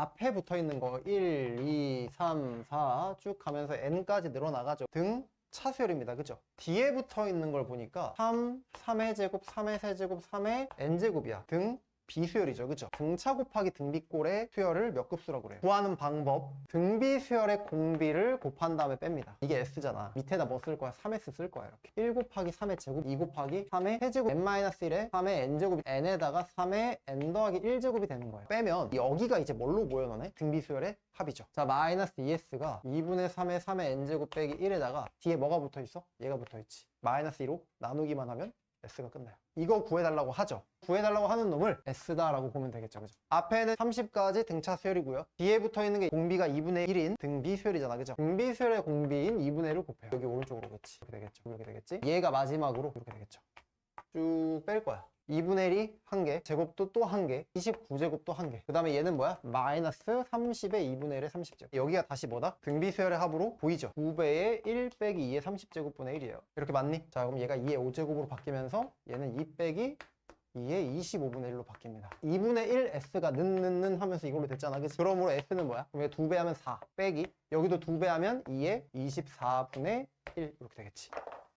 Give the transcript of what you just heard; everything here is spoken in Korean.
앞에 붙어 있는 거 1, 2, 3, 4 쭉 가면서 n까지 늘어나가죠. 등 차수열입니다. 그죠? 뒤에 붙어 있는 걸 보니까 3, 3의 제곱, 3의 세제곱, 3의 n제곱이야. 등 비수열이죠. 그죠? 등차 곱하기 등비꼴의 수열을 몇 급수라고 그래요? 구하는 방법. 등비 수열의 공비를 곱한 다음에 뺍니다. 이게 S잖아. 밑에다 뭐 쓸 거야? 3S 쓸 거야. 이렇게. 1 곱하기 3의 제곱, 2 곱하기 3의 세제곱, n-1에 3의 n제곱이 n에다가 3의 n 더하기 1제곱이 되는 거예요. 빼면 여기가 이제 뭘로 모여나네? 등비 수열의 합이죠. 자, 마이너스 2S가 2분의 3의 3의 n제곱 빼기 1에다가 뒤에 뭐가 붙어 있어? 얘가 붙어 있지. 마이너스 2로 나누기만 하면 S가 끝나요. 이거 구해달라고 하죠. 구해달라고 하는 놈을 S다라고 보면 되겠죠. 그죠? 앞에는 30까지 등차 수열이고요. 뒤에 붙어 있는 게 공비가 2분의 1인 등비 수열이잖아. 그죠? 등비 수열의 공비인 2분의 1을 곱해요. 여기 오른쪽으로 오겠지. 이렇게 되겠죠. 이렇게 되겠지. 얘가 마지막으로 이렇게 되겠죠. 쭉 뺄 거야. 2분의 1이 1개, 제곱도 또 1개, 29제곱도 1개. 그 다음에 얘는 뭐야? 마이너스 30의 2분의 1의 30제곱. 여기가 다시 뭐다? 등비수열의 합으로 보이죠? 2배의 1 빼기 2의 30제곱분의 1이에요. 이렇게 맞니? 자, 그럼 얘가 2의 5제곱으로 바뀌면서 얘는 2 빼기 2의 25분의 1로 바뀝니다. 2분의 1 S가 는는는 하면서 이걸로 됐잖아. 그치? 그러므로 S는 뭐야? 그럼 얘 2배 하면 4 빼기 여기도 2배 하면 2의 24분의 1 이렇게 되겠지.